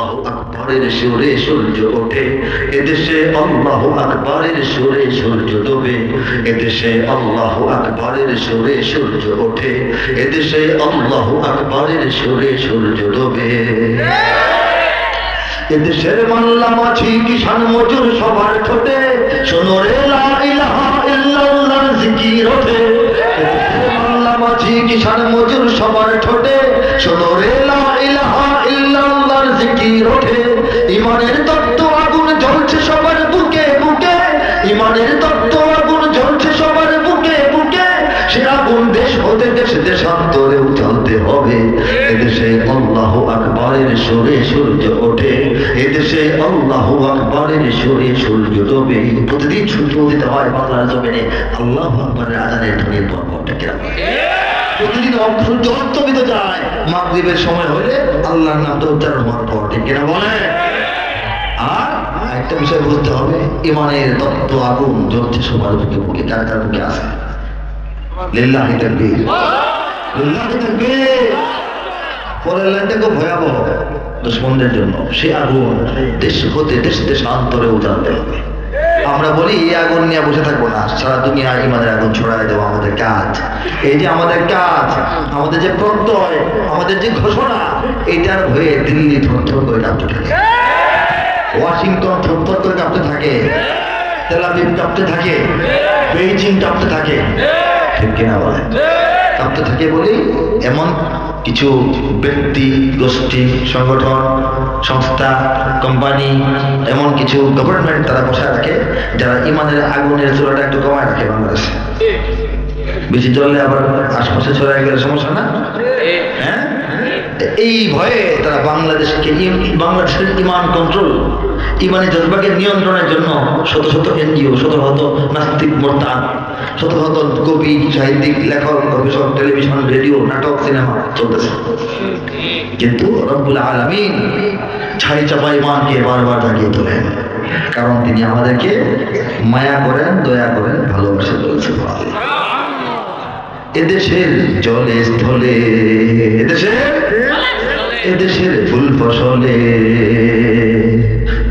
আল্লাহ আকবরের সুরে সূর্য ওঠে। এদেশে আল্লাহ আকবরের সুরে সূর্য ডোবে। এদেশে আল্লাহ আকবরের সুরে সূর্য ওঠে। এদেশে আল্লাহ আকবরের সুরে সূর্য ডোবে। এদেশের মাল্লা মাছি কিষান মজুর সবার ঠোঁটে। শোনো রে লা ইলাহা জিকির ওঠে। মাল্লা মাছি কিষান মজুর সবার ঠোঁটে। শোনো রে লা জিকির ওঠে। ইমানের তত্ত্ব আগুন জ্বলছে সবার বুকে বুকে। ইমানের তত্ত্ব আগুন জ্বলছে সবার বুকে বুকে। সে আগুন দেশ হতে দেশ দেশান্তরেও চলতে হবে। এদেশে আল্লাহ আকবরের সুরে সূর্য ওঠে। এদেশে আল্লাহ আকবরের সুরে সূর্য ডোবে। প্রতিদিন সূর্য উদিত হয় বাংলার জমিনে। আল্লাহ আকবরের আজানের ধ্বনির পর প্রতিদিন সূর্য অস্তমিত যায় মাগরিবের সময় হলে আল্লাহর নামটা উচ্চারণ পর, ঠিক কিনা বলে? আর একটা বিষয় বুঝতে হবে, ইমানের তত্ত্ব আগুন জ্বলছে সবার বুকে কার বুকে আছে? লিল্লাহি তাকবীর। পরের লাইনটা খুব ভয়াবহ দুশ্মনদের জন্য। সে আগুন দেশ হতে দেশ দেশান্তরে উজানতে হবে। আমরা বলি, এই আগুন নিয়ে বসে থাকব না। সারা দুনিয়া ইমানের আগুন ছড়াই দেওয়া আমাদের কাজ। এই যে আমাদের কাজ, আমাদের যে প্রত্যয়, আমাদের যে ঘোষণা, এটার হয়ে দিল্লি থর করে কাঁপতে থাকে। ওয়াশিংটন থর করে কাঁপতে থাকে। তেলাবিব কাঁপতে থাকে। বেইজিং কাঁপতে থাকে। ঠিক কিনা বলে কাঁপতে থাকে বলি এমন কিছু ব্যক্তি, গোষ্ঠী, সংগঠন, সংস্থা কোম্পানি এমন কিছু গভর্নমেন্ট তারা বসে রাখে, যারা ইমানের আগুনের চুলাটা একটু কমায় রাখে বাংলাদেশে। বেশি জ্বললে আবার আশপাশে ছড়ায় গেলে সমস্যা না? হ্যাঁ? এই ভয়ে তারা বাংলাদেশকে বাংলাদেশের ইমান কন্ট্রোল ইমানি জজবাকে নিয়ন্ত্রণের জন্য শত শত এনজিও, শত শত নাস্তিক মোর্তা শত শত কবি, সাহিত্যিক, লেখক, গবেষক, টেলিভিশন, রেডিও, নাটক, সিনেমা চলতেছে। কিন্তু রব্বুল আলমিন ছাই চাপা ইমানকে বারবার জাগিয়ে তোলেন। কারণ তিনি আমাদেরকে মায়া করেন, দয়া করেন, ভালোবাসে বলছে এদেশের জলে স্থলে, এদেশের এদেশের ফুল ফসলে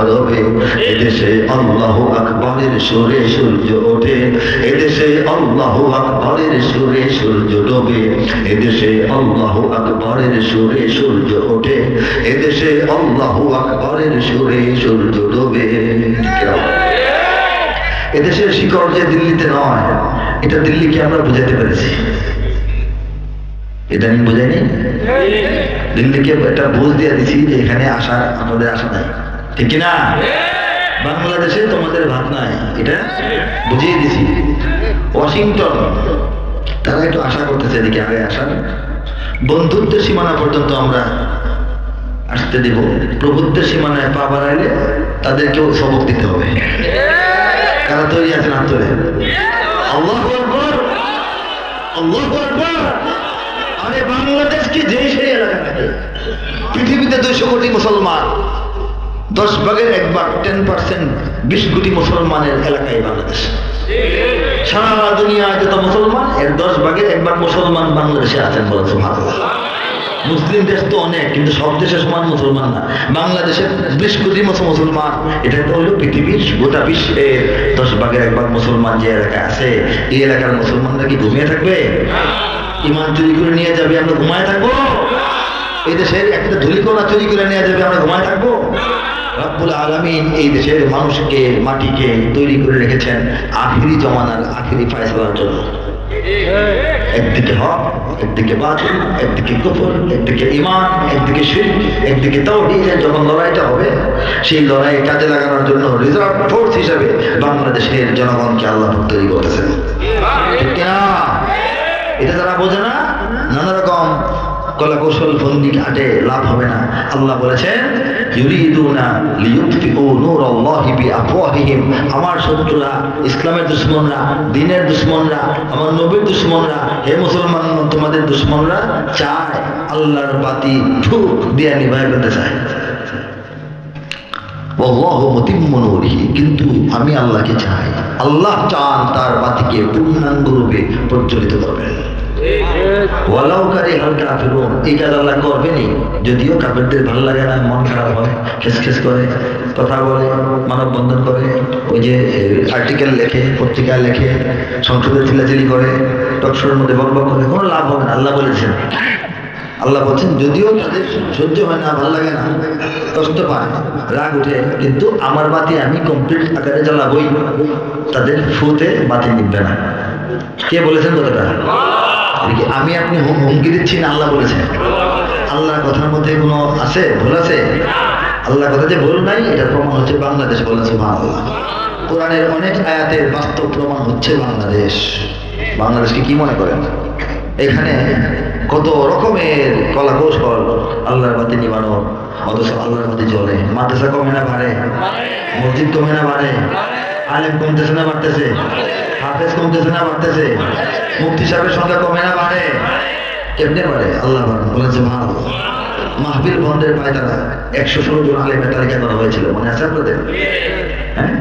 আরবে এদেশে আল্লাহ আকবরের সুরে সূর্য ওঠে এদেশে আল্লাহ আকবরের সুরে সূর্য ডোবে এদেশে আল্লাহ আকবরের সুরে সূর্য ওঠে এদেশে আল্লাহ আকবরের সুরে সূর্য ডোবে। এদেশের শিকড় যে দিল্লিতে নয় এটা দিল্লিকে আমরা বুঝাতে পেরেছি। এটা আমি বুঝাইনি দিল্লিকে একটা বুঝ দিয়ে দিছি যে এখানে আসা আমাদের আশা নাই। ঠিক না বাংলাদেশে তোমাদের ভাত নাই, এটা বুঝিয়ে দিছি। ওয়াশিংটন, তারা একটু আশা করতেছে এদিকে আগে আসার। বন্ধুত্বের সীমানা পর্যন্ত আমরা আসতে দেব। প্রভুত্বের সীমানায় পা বাড়াইলে তাদেরকেও সবক দিতে হবে। কারা তৈরি আছেন তোলে? আল্লাহু আল্লাহু আরে বাংলাদেশ কি যে সেই এলাকা পৃথিবীতে দুইশো কোটি মুসলমান। দশ ভাগের এক ভাগ টেন পার্সেন্ট বিশ কোটি মুসলমানের এলাকায় বাংলাদেশ। সারা দুনিয়ায় যত মুসলমান, এর দশ ভাগের এক ভাগ মুসলমান বাংলাদেশে আছেন বলে সুবহানাল্লাহ। মুসলিম দেশ তো অনেক, কিন্তু সব দেশে সমান মুসলমান না। বাংলাদেশে বিশ কোটি মতো মুসলমান, এটা তো হলো পৃথিবীর গোটা বিশ্বের দশ ভাগের এক ভাগ মুসলমান যে এলাকায় আছে। এই এলাকার মুসলমানরা কি ঘুমিয়ে থাকবে? ইমান চুরি করে নিয়ে যাবে, আমরা ঘুমায় থাকব? এই দেশের একটা ধুলিকোনা চুরি করে নিয়ে যাবে, আমরা ঘুমায় থাকব? রব্বুল আলমিন এই দেশের মানুষকে মাটিকে তৈরি করে রেখেছেন আখিরি জমানার আখিরি ফায়সলার জন্য। একদিকে হক, একদিকে একদিকে একদিকে ইমান একদিকে একদিকে যখন লড়াইটা হবে, সেই লড়াই কাজে লাগানোর জন্য রিজার্ভ ফোর্স হিসাবে বাংলাদেশের জনগণকে আল্লাহ তৈরি করতেছেন? এটা যারা বোঝে না, নানা রকম কলা কৌশল ফন্দি ঘাটে লাভ হবে না। আল্লাহ বলেছেন ইউরিদুনা লিইউতফিউ নূরাল্লাহি বিআফওয়াহিহিম। আমার শত্রুরা, ইসলামের দুশমনরা দ্বীনের দুশমনরা, আমার নবীর দুশমনরা, হে মুসলমান, তোমাদের দুশমনরা চায় আল্লাহর বাতি ঠুক দিয়া নিভাই করতে চায়। কিন্তু আমি আল্লাহকে চাই। আল্লাহ চান তার বাতিকে পূর্ণাঙ্গ রূপে প্রজ্বলিত করবেন। আল্লাহ করবেনই। যদিও কাফেরদের ভালো লাগে না, মন খারাপ হয় খেস খেস করে, কথা বলে মানব বন্ধন করে, ওই যে আর্টিকেল লেখে, পত্রিকায় লেখে, সংসদে চিলাচিলি করে টকশোর মধ্যে করে, কোনো লাভ হবে না, আল্লাহ বলেছেন। আল্লাহ বলছেন, যদিও তাদের সহ্য হয় না, ভালো লাগে না কষ্ট পায়। রাগ উঠে কিন্তু আমার বাতি আমি কমপ্লিট আকারে জ্বালাবই, তাদের ফুতে বাতি নিবে না। কে বলেছেন কথাটা? আমি আপনি হুম- হুমকি দিচ্ছি না আল্লাহ বলেছেন। আল্লাহর কথার মধ্যে কোনো আছে? ভুল আছে? আল্লাহর কথা যে ভুল নাই এটার প্রমাণ হচ্ছে বাংলাদেশ বলেছে মা আল্লাহ কোরআনের অনেক আয়াতের বাস্তব প্রমাণ হচ্ছে বাংলাদেশ। বাংলাদেশকে কি মনে করেন? এখানে কত রকমের কলা কৌশল আল্লাহর বাতি নিবানো। অথচ আল্লাহর বাতি জ্বলে মাদ্রাসা কমে না বাড়ে? মসজিদ কমে না বাড়ে? আলেম কমতেছে না, বাড়তেছে। হাফেজ কমতেছে না, বাড়তেছে। মুফতি সাহেবের সংখ্যা কমে না, বাড়ে। কেমনে বাড়ে? আল্লাহ বাড়ান বলেছে ভালো মাহবিল বন্ধের পায়তারা একশো ষোলো জন আলেমের তালিকা করা হয়েছিল। মনে আছে আপনাদের? হ্যাঁ?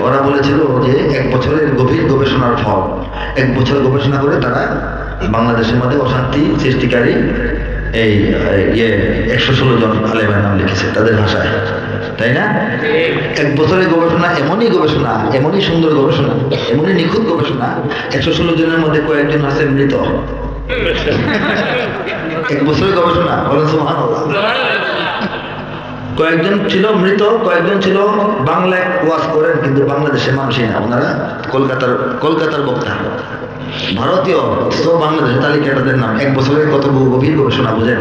ওরা বলেছিল যে এক বছরের গভীর গবেষণার ফল। এক বছর গবেষণা করে তারা বাংলাদেশের মধ্যে অশান্তি সৃষ্টিকারী এই ইয়ে একশো ষোলো জন আলেমের নাম লিখেছে, তাদের ভাষায়। তাই না? এক বছরের গবেষণা, এমনই গবেষণা, এমনই সুন্দর গবেষণা, এমনই নিখুঁত গবেষণা, একশো ষোলো জনের মধ্যে কয়েকজন আছে মৃত। এক বছরের গবেষণা। কয়েকজন ছিল মৃত, কয়েকজন ছিল বাংলায় ওয়াজ করেন, কিন্তু বাংলাদেশের মানুষই না। ওনারা কলকাতার কলকাতার বক্তা। ভারতীয় তো বাংলাদেশের তালিকাটাদের নাম। এক বছরের কত গভীর গবেষণা, বুঝেন?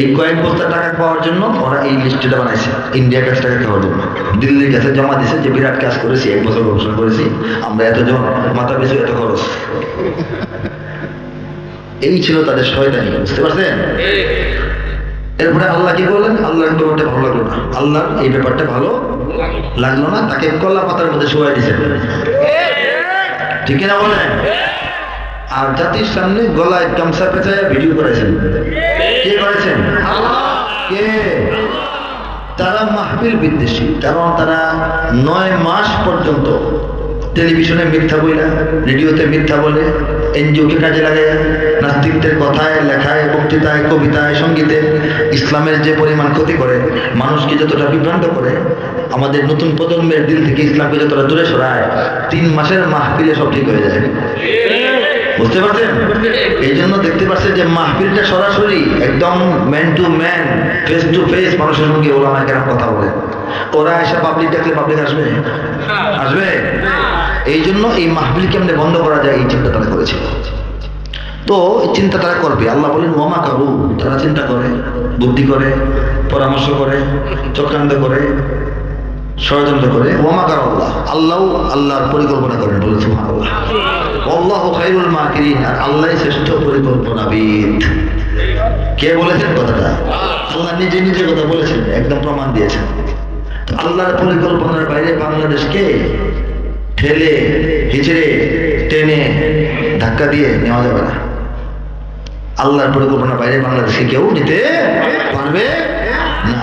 এই কয়েক বস্তা টাকা পাওয়ার জন্য ওরা এই লিস্টটা বানাইছে। ইন্ডিয়া কাছ টাকা খাওয়ার জন্য। দিল্লির কাছে জমা দিছে যে বিরাট কাজ করেছি, এক বছর গবেষণা করেছি, আমরা এতজন, মাথা পিছু এত খরচ। এই ছিল তাদের শয়তানি, বুঝতে পারছেন? এরপরে আল্লাহ কি বললেন আল্লাহর ব্যাপারটা ভালো লাগল না আল্লাহ এই ব্যাপারটা ভালো লাগল না, তাকে কলা পাতার মধ্যে শোয়াই দিয়েছেন ঠিক না বলেন? আর জাতির সামনে গলায় গামছা পেঁচায় ভিডিও করেছেন। কে করেছেন? কে? তারা মাহফিল বিদ্বেষী, কারণ তারা নয় মাস পর্যন্ত টেলিভিশনে মিথ্যা বইলা, রেডিওতে মিথ্যা বলে, এনজিওকে কাজে লাগে নাস্তিকদের কথায়, লেখায়, বক্তৃতায়, কবিতায়, সঙ্গীতে ইসলামের যে পরিমাণ ক্ষতি করে, মানুষকে যতটা বিভ্রান্ত করে, আমাদের নতুন প্রজন্মের দিল থেকে ইসলামকে যতটা দূরে সরায়, তিন মাসের মাহফিলে সব ঠিক হয়ে যায়। বুঝতে পারছেন? এই জন্য দেখতে পাচ্ছেন যে মাহফিলটা সরাসরি একদম man to man face to face মানুষের সঙ্গে আমার কেন কথা বলে। ওরা এসে পাবলিক ডাকলে পাবলিক আসবে? আসবে? এই জন্য এই মাহফিল কেমনে বন্ধ করা যায় এই চিন্তা তারা করেছিল তো চিন্তা তারা করবে। আল্লাহ বলেন মমা কাবু তারা চিন্তা করে, বুদ্ধি করে, পরামর্শ করে, চক্রান্ত করে। ষড়যন্ত্র করে ওমাকার আল্লাহ? আল্লাহ আল্লাহর পরিকল্পনা করেন বলে সুবহানাল্লাহ। আল্লাহ খাইরুল মাকিরিন, আর আল্লাহ শ্রেষ্ঠ পরিকল্পনাবিদ। কে বলেছেন কথাটা? আল্লাহ নিজে নিজে কথা বলেছেন, একদম প্রমাণ দিয়েছেন। আল্লাহর পরিকল্পনার বাইরে বাংলাদেশকে ঠেলে, হিচড়ে, টেনে, ধাক্কা দিয়ে নেওয়া যাবে না। আল্লাহর পরিকল্পনার বাইরে বাংলাদেশকে কেউ নিতে পারবে না।